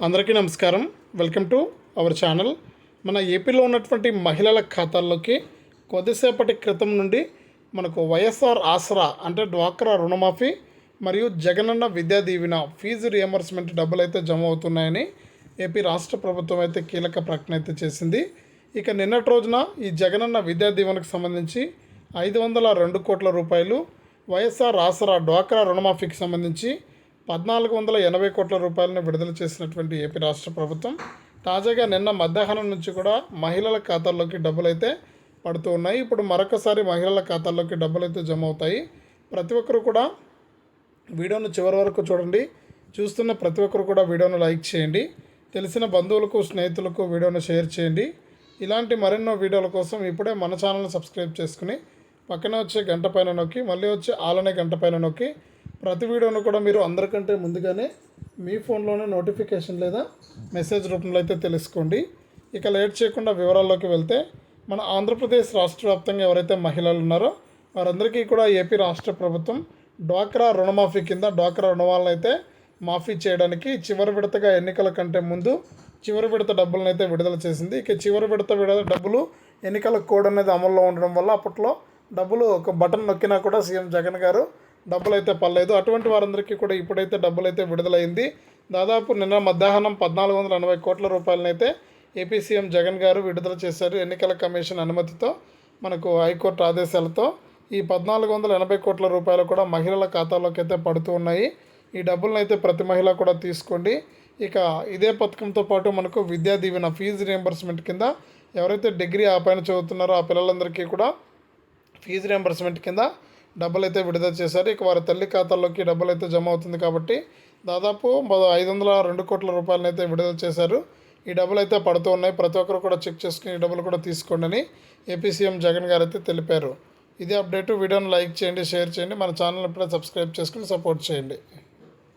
అందరికీ నమస్కారం. Welcome to our channel మన ఏపీలో ఉన్నటువంటి మహిళల ఖాతాల్లోకి కొద్దిసేపటి క్రితం నుండి మనకు వైఎస్ఆర్ ఆసరా అంటే డ్వాక్రా రుణమాఫీ మరియు జగనన్న విద్యా దీవెన ఫీజు రియంబర్స్మెంట్ డబ్బులు అయితే జమ అవుతున్నాయని ఏపీ రాష్ట్ర ప్రభుత్వం అయితే కీలక ప్రకటన అయితే చేసింది. ఇక నిన్నటి రోజున ఈ జగనన్న విద్యా దీవెనకు సంబంధించి ఐదు వందల రెండు కోట్ల రూపాయలు వైఎస్ఆర్ ఆసరా డ్వాక్రా రుణమాఫీకి సంబంధించి పద్నాలుగు వందల ఎనభై కోట్ల రూపాయలను విడుదల చేసినటువంటి ఏపీ రాష్ట్ర ప్రభుత్వం. తాజాగా నిన్న మధ్యాహ్నం నుంచి కూడా మహిళల ఖాతాల్లోకి డబ్బులైతే పడుతూ ఉన్నాయి. ఇప్పుడు మరొకసారి మహిళల ఖాతాల్లోకి డబ్బులు అయితే జమ అవుతాయి ప్రతి ఒక్కరు కూడా వీడియోను చివరి వరకు చూడండి. చూస్తున్న ప్రతి ఒక్కరు కూడా వీడియోను లైక్ చేయండి. తెలిసిన బంధువులకు స్నేహితులకు వీడియోను షేర్ చేయండి. ఇలాంటి మరెన్నో వీడియోల కోసం ఇప్పుడే మన ఛానల్ని సబ్స్క్రైబ్ చేసుకుని పక్కనే వచ్చే గంట పైన నొక్కి మళ్ళీ వచ్చే ఆలనే గంట పైన నొక్కి ప్రతి వీడియోను కూడా మీరు అందరికంటే ముందుగానే మీ ఫోన్లోనే నోటిఫికేషన్ లేదా మెసేజ్ రూపంలో అయితే తెలుసుకోండి. ఇక లేట్ చేయకుండా వివరాల్లోకి వెళ్తే మన ఆంధ్రప్రదేశ్ రాష్ట్ర వ్యాప్తంగా ఎవరైతే మహిళలు ఉన్నారో వారందరికీ కూడా ఏపీ రాష్ట్ర ప్రభుత్వం డ్వాక్రా రుణమాఫీ కింద డ్వాక్రా రుణాలను అయితే మాఫీ చేయడానికి చివరి విడతగా ఎన్నికల కంటే ముందు చివరి విడత డబ్బులను అయితే విడుదల చేసింది. ఇక చివరి విడత విడుదల డబ్బులు ఎన్నికల కోడ్ అనేది అమల్లో ఉండడం వల్ల అప్పట్లో డబ్బులు ఒక బటన్ నొక్కినా కూడా సీఎం జగన్ గారు డబ్బులు అయితే పర్లేదు. అటువంటి వారందరికీ కూడా ఇప్పుడైతే డబ్బులు అయితే విడుదలైంది. దాదాపు నిన్న మధ్యాహ్నం పద్నాలుగు వందల ఎనభై కోట్ల రూపాయలనైతే ఏపీ సీఎం జగన్ గారు విడుదల చేశారు ఎన్నికల కమిషన్ అనుమతితో మనకు హైకోర్టు ఆదేశాలతో. ఈ పద్నాలుగు వందల ఎనభై కోట్ల రూపాయలు కూడా మహిళల ఖాతాలోకి అయితే పడుతూ ఉన్నాయి. ఈ డబ్బులను అయితే ప్రతి మహిళ కూడా తీసుకోండి. ఇక ఇదే పథకంతో పాటు మనకు విద్యా దీవెన ఫీజు రియంబర్స్మెంట్ కింద ఎవరైతే డిగ్రీ ఆ పైన చదువుతున్నారో ఆ పిల్లలందరికీ కూడా ఫీజు రియంబర్స్మెంట్ కింద డబ్బులు అయితే విడుదల చేశారు. ఇక వారి తల్లి ఖాతాల్లోకి డబ్బులు అయితే జమ అవుతుంది కాబట్టి దాదాపు ఐదు వందల రెండు కోట్ల రూపాయలను అయితే విడుదల చేశారు. ఈ డబ్బులు అయితే పడుతూ ఉన్నాయి. ప్రతి ఒక్కరు కూడా చెక్ చేసుకుని ఈ డబ్బులు కూడా తీసుకోండి అని ఏపీ సీఎం జగన్ గారు అయితే తెలిపారు. ఇదే అప్డేట్. వీడియోని లైక్ చేయండి షేర్ చేయండి. మన ఛానల్ ఇప్పుడే సబ్స్క్రైబ్ చేసుకుని సపోర్ట్ చేయండి.